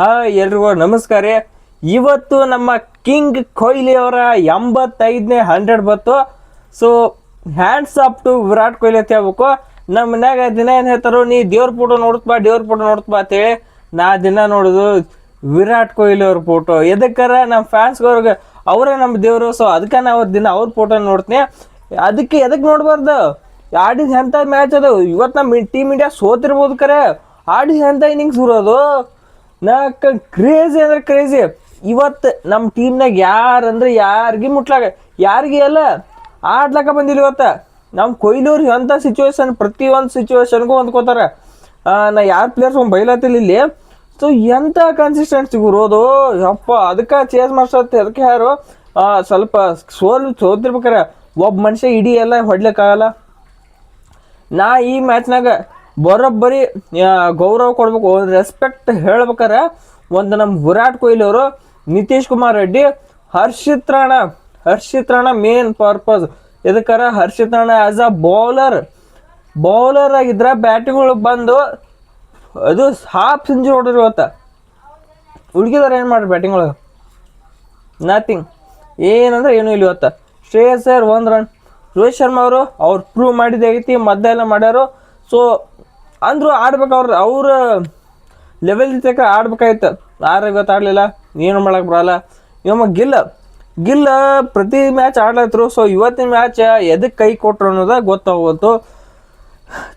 ಹಾ ಎಲ್ರಿಗೂ ನಮಸ್ಕಾರ. ಇವತ್ತು ನಮ್ಮ ಕಿಂಗ್ ಕೊಹ್ಲಿ ಅವರ ಎಂಬತ್ತೈದನೇ ಹಂಡ್ರೆಡ್ ಬತ್ತು so hands up to Virat Kohli ಅಂತ ಹೇಳ್ಬೇಕು. ನಮ್ಮ ಮನ್ಯಾಗ ದಿನ ಏನು ಹೇಳ್ತಾರೋ, ನೀ ದೇವ್ರ ಫೋಟೋ ನೋಡುತ್ತ ಬಾ, ದೇವ್ರ ಫೋಟೋ ನೋಡ್ತಾ ಬಾ ಅಂತೇಳಿ ನಾ ದಿನ ನೋಡೋದು ವಿರಾಟ್ ಕೊಹ್ಲಿ ಅವ್ರ ಫೋಟೋ ಎದಕ್ಕಾರ ನಮ್ಮ ಫ್ಯಾನ್ಸ್ಗವ್ರಿಗೆ ಅವರೇ ನಮ್ಮ ದೇವರು. ಸೊ ಅದಕ್ಕೆ ನಾವು ದಿನ ಅವ್ರ ಫೋಟೋ ನೋಡ್ತೀನಿ. ಅದಕ್ಕೆ ಎದಕ್ಕೆ ನೋಡಬಾರ್ದು? ಆಡಿದ ಎಂಥ ಮ್ಯಾಚ್ ಅದು? ಇವತ್ತು ನಮ್ಮ ಟೀಮ್ ಇಂಡಿಯಾ ಸೋತಿರ್ಬೋದು ಕರೆ. ಆಡಿದ ಎಂಥ ಇನ್ನಿಂಗ್ಸ್ ಇರೋದು ನಾಕ ಕ್ರೇಜಿ ಅಂದ್ರೆ ಕ್ರೇಜಿ ಇವತ್ತು ನಮ್ಮ ಟೀಮ್ನಾಗ ಯಾರು ಅಂದ್ರೆ ಯಾರಿಗೆ ಮುಟ್ಲಾಗ, ಯಾರಿಗೆ ಅಲ್ಲ ಆಡ್ಲಕ್ಕ ಬಂದಿಲ್ಲ ಇವತ್ತು. ನಮ್ಮ ಕೊಯ್ಲೂರು ಎಂಥ ಸಿಚುವೇಶನ್ ಪ್ರತಿಯೊಂದು ಸಿಚುವೇಶನ್ಗೂ ಹೊಂದ್ಕೋತಾರೆ. ನಾ ಯಾರು ಪ್ಲೇಯರ್ಸ್ ಒಂದು ಬೈಲತ್ತಿಲ್ಲ ಇಲ್ಲಿ. ಸೊ ಎಂಥ ಕನ್ಸಿಸ್ಟೆನ್ಸಿ ಇರೋದು ಯಪ್ಪ ಅದಕ್ಕೆ ಚೇಸ್ ಮಾಡ್ಸತ್ತೆ ಅದಕ್ಕೆ ಯಾರು? ಸ್ವಲ್ಪ ಸೋಲ್ ಸೋತಿರ್ಬೇಕಾರೆ. ಒಬ್ಬ ಮನುಷ್ಯ ಇಡೀ ಎಲ್ಲ ಹೊಡ್ಲಿಕ್ಕಾಗಲ್ಲ. ನಾ ಈ ಮ್ಯಾಚ್ನಾಗ ಬರೋಬ್ಬರಿ ಗೌರವ ಕೊಡ್ಬೇಕು, ಒಂದು ರೆಸ್ಪೆಕ್ಟ್ ಹೇಳ್ಬೇಕಾರೆ ಒಂದು ನಮ್ಮ ವಿರಾಟ್ ಕೊಹ್ಲಿ ಅವರು Nitish Kumar Reddy, Harshit Rana Harshit Rana main purpose ಇದಕ್ಕಾರ Harshit Rana as a bowler bowler ಆಗಿದ್ರೆ ಬ್ಯಾಟಿಂಗ್ ಬಂದು ಅದು ಹಾಫ್ ಸೆಂಚುರಿ ಹೊಡೆದ್ರು ಇವತ್ತು. ಹುಡುಗಿದಾರೆ ಏನು ಮಾಡ್ರಿ ಬ್ಯಾಟಿಂಗ್ ಒಳಗೆ? ನಥಿಂಗ್ ಏನಂದ್ರೆ ಏನು ಇಲ್ಲ ಇವತ್ತು. ಶ್ರೇಯಸ್ ಸರ್ ಒಂದು ರನ್ ರೋಹಿತ್ ಶರ್ಮಾ ಅವರು, ಅವ್ರು ಪ್ರೂವ್ ಮಾಡಿದ್ದಾಗೈತಿ ಮದ್ದೆಲ್ಲ ಮಾಡ್ಯಾರು. ಸೊ ಅಂದ್ರು ಆಡ್ಬೇಕು ಅವ್ರು, ಅವ್ರ ಲೆವೆಲ್ ತಕ್ಕ ಆಡ್ಬೇಕಾಯ್ತು. ಆದ್ರೆ ಇವತ್ತು ಆಡಲಿಲ್ಲ? ಏನು ಮಾಡಕ್ಕೆ ಬರಲ್ಲ. ಇವ ಗಿಲ್ಲ ಗಿಲ್ಲ ಪ್ರತಿ ಮ್ಯಾಚ್ ಆಡ್ಲತ್ರು. ಸೊ ಇವತ್ತಿನ ಮ್ಯಾಚ್ ಎದಕ್ಕೆ ಕೈ ಕೊಟ್ರು ಅನ್ನೋದ ಗೊತ್ತಾಗೋತು.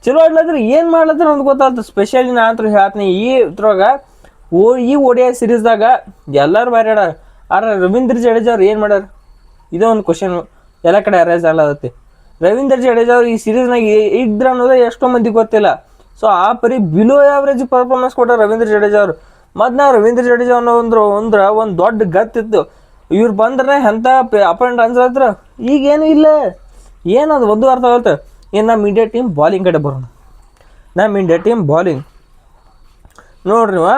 ಚಲೋ ಆಡ್ಲತ್ರಿ ಏನು ಮಾಡ್ಲತ್ತರ ಅಂತ ಗೊತ್ತಾಗ್ತು. ಸ್ಪೆಷಲಿ ನಾ ಅಂತೂ ಹೇಳ್ತೀನಿ. ಈ ಇದ್ರೊಳಗ, ಓ, ಈ ಒಡಿಯ ಸಿರೀಸ್ದಾಗ ಎಲ್ಲರೂ ಬಾರಿ ಆಡಾರ ಆರ ರವೀಂದ್ರ ಜಡೇಜಾ ಅವ್ರು ಏನು ಮಾಡ್ಯಾರ? ಇದೇ ಒಂದು ಕ್ವಶನ್ ಎಲ್ಲ ಕಡೆ ಅರೇಸ್ ಆಗ್ಲತ್ತೆ. ರವೀಂದ್ರ ಜಡೇಜ ಅವ್ರು ಈ ಸಿರೀಸ್ನಾಗ ಇದ್ರ ಅನ್ನೋದೇ ಎಷ್ಟೋ ಮಂದಿ ಗೊತ್ತಿಲ್ಲ. ಸೊ ಆ ಪರಿ ಬಿಲೋ ಆವ್ರೇಜ್ ಪರ್ಫಾರ್ಮೆನ್ಸ್ ಕೊಟ್ಟ ರವೀಂದ್ರ ಜಡೇಜಾ ಅವರು. ಮತ್ತು ನಾವು ರವೀಂದ್ರ ಜಡೇಜಾ ಅನ್ನೋ ಒಂದು ಒಂದು ಒಂದು ದೊಡ್ಡ ಗತ್ತಿತ್ತು ಇವ್ರು ಬಂದ್ರೆ ಎಂಥ ಅಪ್ ಆ್ಯಂಡ್ ಡೌನ್ಸ್ ಹತ್ರ ಈಗೇನು ಇಲ್ಲ. ಏನದು ಒಂದು ಅರ್ಥ ಆಗುತ್ತೆ. ಏನು ನಮ್ಮ ಇಂಡಿಯಾ ಟೀಮ್ ಬಾಲಿಂಗ್ ಕಡೆ ಬರೋಣ. ನಮ್ಮ ಇಂಡಿಯಾ ಟೀಮ್ ಬಾಲಿಂಗ್ ನೋಡ್ರಿ ವಾ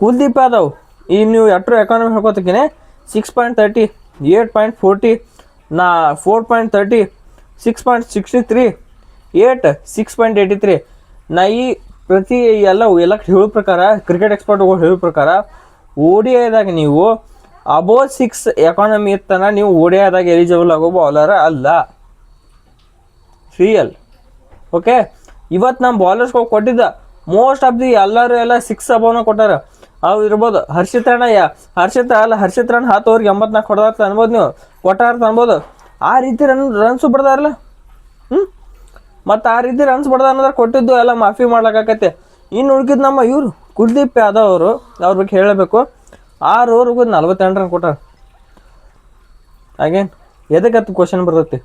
ಕುಲ್ದೀಪ್ ಯಾದವ್. ಈ ನೀವು ಎಟ್ರು economy ಹೇಳ್ಕೊತಕ್ಕೇನೆ six point thirty eight point forty ನಾ four point thirty six point sixty three eight six point eighty three ನಾ ಈ ಪ್ರತಿ ಎಲ್ಲ ಎಲ್ಲ ಹೇಳೋ ಪ್ರಕಾರ ಕ್ರಿಕೆಟ್ ಎಕ್ಸ್ಪರ್ಟ್ಗಳು ಹೇಳೋ ಪ್ರಕಾರ ಓಡಿ ಆದಾಗ ನೀವು ಅಬೋ ಸಿಕ್ಸ್ ಎಕಾನಮಿ ಇತ್ತನ ನೀವು ಓಡಿ ಆದಾಗ ಎಲಿಜಿಬಲ್ ಆಗೋ ಬೌಲರ್ ಅಲ್ಲ. ರಿಯಲ್ ಓಕೆ ಇವತ್ತು ನಮ್ಮ ಬಾಲರ್ಸ್ಗಳು ಕೊಟ್ಟಿದ್ದ ಮೋಸ್ಟ್ ಆಫ್ ದಿ ಎಲ್ಲರೂ ಎಲ್ಲ ಸಿಕ್ಸ್ ಅಬೋನ ಕೊಟ್ಟಾರ. ಅವು ಇರ್ಬೋದು ಹರ್ಷಿತ್ ರಾಣ ಯಾ ಹರ್ಷಿತ್ ಅಲ್ಲ ಹರ್ಷಿತ್ ರಾಣ ಹತ್ತುವರೆಗೆ ಎಂಬತ್ನಾಲ್ಕು ಹೊಡೆದಾರ್ತ ಅನ್ಬೋದು ನೀವು. ಕೊಟ್ಟಾರ ಅನ್ಬೋದು. ಆ ರೀತಿ ರನ್ ರನ್ಸು ಬರ್ದಾರಲ್ಲ? ಹ್ಞೂ ಮತ್ತು ಆ ರೀತಿ ರನ್ಸ್ ಬಡ್ದ ಅನ್ನೋದ್ರ ಕೊಟ್ಟಿದ್ದು ಎಲ್ಲ ಮಾಫಿ ಮಾಡ್ಲಿಕ್ಕಾಕತ್ತೆ ಇನ್ನು ಉಳ್ಕಿದ್ ನಮ್ಮ ಇವರು ಕುಲ್ದೀಪ್ ಯಾದವ್ ಅವರು, ಅವ್ರ ಬಗ್ಗೆ ಹೇಳಬೇಕು. ಆರು ಓವರ್ಗೂ ನಲ್ವತ್ತೆಂಟು ರನ್ ಕೊಟ್ಟಾರ. ಅಗೇನ್ ಎದಕ್ಕತ್ತು ಕ್ವಶನ್ ಬರ್ತೈತಿ?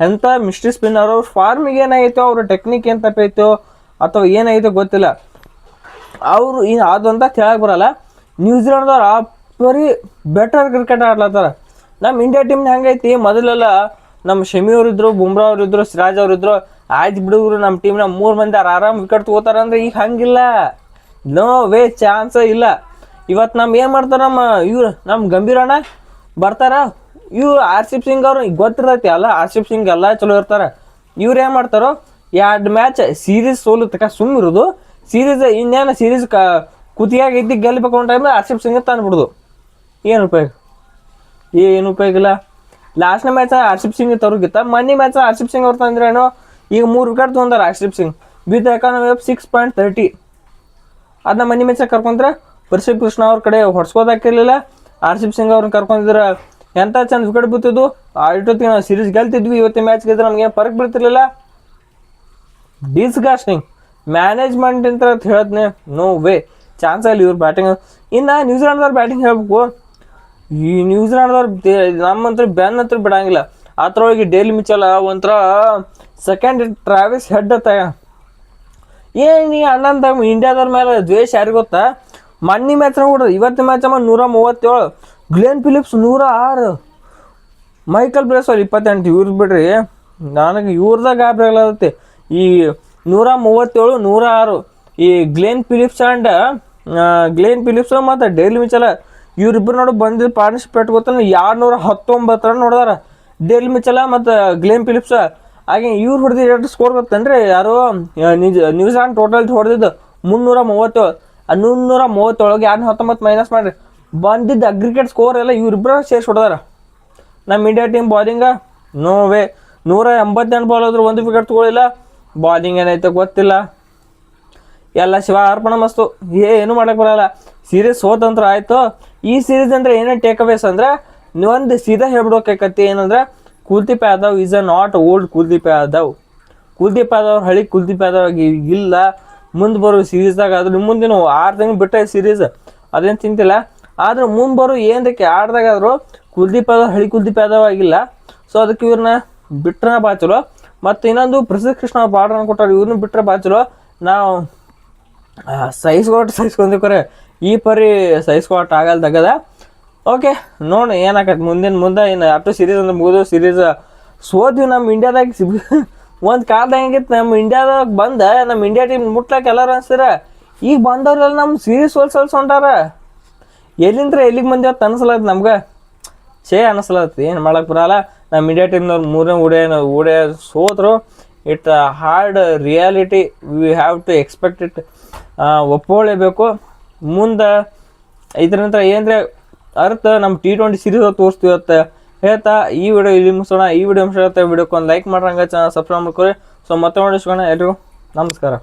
ಎಂಥ ಮಿಸ್ಟ್ರಿ ಸ್ಪಿನ್ನರ್ ಅವ್ರ ಫಾರ್ಮಿಗೆ ಏನಾಗೈತೋ ಅವ್ರ ಟೆಕ್ನಿಕ್ ಏನು ತಪ್ಪೈತೋ ಅಥವಾ ಏನಾಗೈತೋ ಗೊತ್ತಿಲ್ಲ. ಅವರು ಈ ಅದು ಅಂತ ಕೇಳಕ್ಕೆ ಬರಲ್ಲ ನ್ಯೂಜಿಲೆಂಡ್ದವ್ರು ಆ ಪರಿ ಬೆಟರ್ ಕ್ರಿಕೆಟ್ ಆಡ್ಲತ್ತಾರ. ನಮ್ಮ ಇಂಡಿಯಾ ಟೀಮ್ನ ಹೆಂಗೈತಿ ಮೊದಲೆಲ್ಲ ನಮ್ಮ ಶಮಿ ಅವರಿದ್ರು, ಬುಮ್ರಾ ಅವರಿದ್ರು, ಸಿರಾಜ್ ಅವರಿದ್ರು ಆಯ್ತು ಬಿಡುಗರು ನಮ್ಮ ಟೀಮ್ನ ಮೂರು ಮಂದಿ ಆರಾಮ್ ವಿಕೆಟ್ ತಗೋತಾರ ಅಂದ್ರೆ ಈಗ ಹಂಗಿಲ್ಲ. ನೋ ವೇ ಚಾನ್ಸ ಇಲ್ಲ. ಇವತ್ತು ನಮ್ಮ ಏನು ಮಾಡ್ತಾರ ನಮ್ಮ, ಇವ್ರು ನಮ್ಮ ಗಂಭೀರಣ್ಣ ಬರ್ತಾರ? ಇವ್ರು ಆರ್ಸಿಪ್ ಸಿಂಗ್ ಅವ್ರು ಗೊತ್ತಿರ್ತೈತಿ ಅಲ್ಲ ಆರ್ಸಿಪ್ ಸಿಂಗ್ ಎಲ್ಲ ಚಲೋ ಇರ್ತಾರ. ಇವ್ರು ಏನು ಮಾಡ್ತಾರೋ, ಎರಡು ಮ್ಯಾಚ್ ಸೀರೀಸ್ ಸೋಲು ತಕ ಸುಮ್ಮಿರೋದು ಸೀರೀಸ್ ಇನ್ನೇನು ಸೀರೀಸ್ ಕ, ಕುತಿಯಾಗಿ ಇದ್ದು ಗೆಲ್ಬೇಕು ಅಂತ ಟೈಮ್ ಆರ್ಸಿಪ್ ಸಿಂಗ್ ತಂದ್ಬಿಡ್ದು ಏನು ಉಪಯೋಗ? ಏನು ಉಪಯೋಗ ಇಲ್ಲ. ಲಾಸ್ಟ್ನ ಮ್ಯಾಚ್ ಹರ್ಷಿಪ್ ಸಿಂಗ್ ತರೋಗಿತ್ತ. ಮೊನ್ನೆ ಮ್ಯಾಚ್ ಹರ್ಷಿಪ್ ಸಿಂಗ್ ಅವ್ರು ತಂದ್ರೇನು? ಈಗ ಮೂರು wicket ತೊಗೊಂಡಾರ Arshdeep Singh. With economy of six point thirty ಅದನ್ನ ಮನಿ ಮ್ಯಾಚ್ ಕರ್ಕೊಂಡ್ರೆ ಪ್ರಸೀಪ್ ಕೃಷ್ಣ ಅವ್ರ ಕಡೆ ಹೊಡ್ಸ್ಕೋದಾಕಿರ್ಲಿಲ್ಲ ಆರ್ಶಿಪ್ ಸಿಂಗ್ ಅವ್ರನ್ನ ಕರ್ಕೊಂಡಿದ್ರೆ ಎಂಥ ಚಂದ ವಿಕೆಟ್ ಬಿತ್ತಿದ್ದು ಆ ಇಟ್ಟೊತ್ತಿಗೆ ನಾವು ಸೀರೀಸ್ ಗೆಲ್ತಿದ್ವಿ ಇವತ್ತಿನ ಮ್ಯಾಚ್ ಗೆದ್ರೆ ನಮ್ಗೆ ಏನು ಫರಕ್ ಬೀಳ್ತಿರ್ಲಿಲ್ಲ ಡಿಸ್ಗಾಸ್ಟಿಂಗ್ ಮ್ಯಾನೇಜ್ಮೆಂಟ್ ಅಂತ ಹೇಳದ್ನೆ ನೋ ವೇ ಚಾನ್ಸ್ ಆಗಲಿ ಇವ್ರ ಬ್ಯಾಟಿಂಗ್ ಇನ್ನು ನ್ಯೂಜಿಲೆಂಡ್ದವ್ರು ಬ್ಯಾಟಿಂಗ್ ಹೇಳ್ಬೇಕು. ಈ ನ್ಯೂಜಿಲೆಂಡ್ದವ್ರು ನಮ್ಮಂತ್ರ ಬೆನ್ ಹತ್ರ ಬಿಡಂಗಿಲ್ಲ. ಅದ್ರೊಳಗೆ ಡೇಲಿ ಮಿಚಲ ಒಂಥರ ಸೆಕೆಂಡ್ ಟ್ರಾವಿಸ್ ಹೆಡ್ ಅತ್ತ. ಏನು ನೀ ಅಣ್ಣಂದ ಇಂಡಿಯಾದವ್ರ ಮೇಲೆ ದ್ವೇಷ ಯಾರಿಗೆ ಗೊತ್ತಾ? ಮಣ್ಣಿ ಮ್ಯಾಚ್ ಕೂಡ ಇವತ್ತಿನ ಮ್ಯಾಚ್ ಅಮ್ಮ ನೂರ ಮೂವತ್ತೇಳು. ಗ್ಲೇನ್ ಫಿಲಿಪ್ಸ್ ನೂರ ಆರು. ಮೈಕಲ್ ಬ್ರೇಸ್ವರ್ ಇಪ್ಪತ್ತೆಂಟು, ಇವ್ರು ಬಿಡ್ರಿ. ನನಗೆ ಇವ್ರದಾಗ ಗಾಬರಿ ಆಗ್ಲತ್ತೆ. ಈ ನೂರ ಮೂವತ್ತೇಳು, ನೂರ ಆರು. ಈ Glenn Phillips and Glenn Phillips ಮತ್ತು ಡೈಲಿ ಮಿಚಲ, ಇವ್ರಿಬ್ರು ನೋಡು ಬಂದಿದ್ದು ಪಾರ್ಟ್ನರ್ಶಿಪ್ ಇಟ್ಕೊತಾನೆ ಎರಡು ನೂರ ಹತ್ತೊಂಬತ್ತರ ನೋಡಿದಾರ. ಡೇಲ್ ಮಿಚಲ ಮತ್ತು ಗ್ಲೇಮ್ ಫಿಲಿಪ್ಸ್ ಹಾಗೆ ಇವ್ರು ಹೊಡೆದಿದ್ದು ಎರಡು ಸ್ಕೋರ್ ಗೊತ್ತೇನ್ರಿ ಯಾರು ನಿಜ ನ್ಯೂಜಿಲ್ಯಾಂಡ್ ಟೋಟಲ್ ಹೊಡೆದಿದ್ದು ಮುನ್ನೂರ ಮೂವತ್ತು ನೂರ ಮೂವತ್ತೊಳಗೆ ಎರಡು ಹತ್ತೊಂಬತ್ತು ಮೈನಸ್ ಮಾಡಿರಿ. ಬಂದಿದ್ದ ಅಗ್ರಿಗೇಟ್ ಸ್ಕೋರ್ ಎಲ್ಲ ಇವ್ರಿಬ್ಬರ ಸೇರಿಸಿ ಹೊಡೆದಾರ. ನಮ್ಮ ಇಂಡಿಯಾ ಟೀಮ್ ಬಾಲಿಂಗ ನೋ ವೇ ನೂರ ಎಂಬತ್ತೆಂಟು ಬಾಲ್ ಆದರೂ ಒಂದು ವಿಕೆಟ್ ತೊಗೊಳಿಲ್ಲ. ಬಾಲಿಂಗ್ ಏನೈತೆ ಗೊತ್ತಿಲ್ಲ. ಎಲ್ಲ ಶಿವ ಅರ್ಪಣ ಮಸ್ತು. ಏನು ಮಾಡೋಕ್ಕೆ ಬರಲ್ಲ. ಸೀರೀಸ್ ಸೋತಂತ್ರ ಆಯಿತು. ಈ ಸೀರೀಸ್ ಅಂದ್ರೆ ಏನೇ ಟೇಕ್ ಅವೇಸ್ ಅಂದ್ರೆ ಒಂದು ಸೀದಾ ಹೇಳ್ಬಿಡ್ಬೇಕಾಕತಿ ಏನಂದ್ರೆ, Kuldeep Yadav is a not old Kuldeep Yadav. Kuldeep Yadav ಹಳಿ ಕುಲ್ದೀಪ್ ಯಾದವ್ ಇಲ್ಲ. ಮುಂದೆ ಬರೋ ಸೀರೀಸ್ದಾಗ ಆದ್ರೂ ಮುಂದಿನ ಆರು ತಿಂಗಳು ಬಿಟ್ಟ ಸೀರೀಸ್ ಅದೇನು ತಿಂತಿಲ್ಲ. ಆದ್ರೆ ಮುಂದೆ ಬರೋ ಏನಕ್ಕೆ ಆಡ್ದಾಗಾದ್ರು ಕುಲ್ದೀಪ್ ಯಾದವ್ ಹಳಿ ಕುಲ್ದೀಪ್ ಯಾದವ್ ಆಗಿಲ್ಲ. ಸೊ ಅದಕ್ಕೆ ಇವ್ರನ್ನ ಬಿಟ್ರೆ ಭಾಳ ಚಲೋ ಮತ್ತು ಇನ್ನೊಂದು ಪ್ರಸಿದ್ಧ ಕೃಷ್ಣ ಬಾರ್ಡರ್ ಕೊಟ್ಟಾರ ಇವ್ರನ್ನ ಬಿಟ್ರೆ ಭಾಳ ಚಲೋ ನಾವು ಕೊಟ್ಟು ಸಹಿಸ್ಕೊಂತೀವಿ ಕರೆ. ಈ ಪರಿ ಸಹಿಸ್ಕೊಟ್ಟು ಆಗಲ್ದಾಗದ. ಓಕೆ ನೋಡಿ ಏನಾಗತ್ತೆ ಮುಂದಿನ ಮುಂದೆ ಏನು ಅಷ್ಟು ಸೀರೀಸ್ ಅಂದ್ರೆ ಮುಗಿದು ಸೀರೀಸ್ ಸೋದ್ವಿ ನಮ್ಮ ಇಂಡಿಯಾದಾಗ ಒಂದು ಕಾಲದಾಗ ಹೆಂಗಿತ್ತು ನಮ್ಮ ಇಂಡಿಯಾದಾಗ ಬಂದ ನಮ್ಮ ಇಂಡಿಯಾ ಟೀಮ್ ಮುಟ್ಲಕ್ಕೆ ಎಲ್ಲರೂ ಅನ್ಸಿರ. ಈಗ ಬಂದವ್ರೆಲ್ಲ ನಮ್ಮ ಸೀರೀಸ್ ಸೋಲ್ಸಲ್ಸ್ ಹೊಂಟಾರ. ಎಲ್ಲಿಂದ್ರೆ ಎಲ್ಲಿಗೆ ಬಂದೇವ ಅಂತ ಅನಿಸ್ಲತ್ತು ನಮ್ಗೆ? ಛೇ ಅನಿಸ್ಲತ್ತು ಏನು ಮಾಡಕ್ಕೆ ಬರಲ್ಲ. ನಮ್ಮ ಇಂಡಿಯಾ ಟೀಮ್ನವ್ರು ಮೂರನೇ ಉಡೇ ಉಡೇ ಸೋತರು. It hard reality we have to expect it ಒಪ್ಕೊಳ್ಳೇಬೇಕು ಮುಂದೆ ಇದ್ರ ನಂತರ ಏನಂದ್ರೆ ಅರ್ಥ ನಮ್ಮ ಟಿ ಟ್ವೆಂಟಿ ಸೀರೀಸ್ ತೋರಿಸ್ತೀವಿ ಅಂತ ಹೇಳ್ತಾ, ಈ ವಿಡಿಯೋ ಇಲ್ಲಿ ಮುಗಿಸೋಣ. ಈ ವಿಡಿಯೋ ಮುಗಿಸುತ್ತೆ ವಿಡಿಯೋ ಒಂದು ಲೈಕ್ ಮಾಡ್ರಂಗ ಚಾನಲ್ ಸಬ್ಸ್ಕ್ರೈಬ್ ಮಾಡ್ಕೊಳ್ಳಿ ಸೊ ಮತ್ತೆ ನೋಡಿ ಸಿಗೋಣ ನಮಸ್ಕಾರ.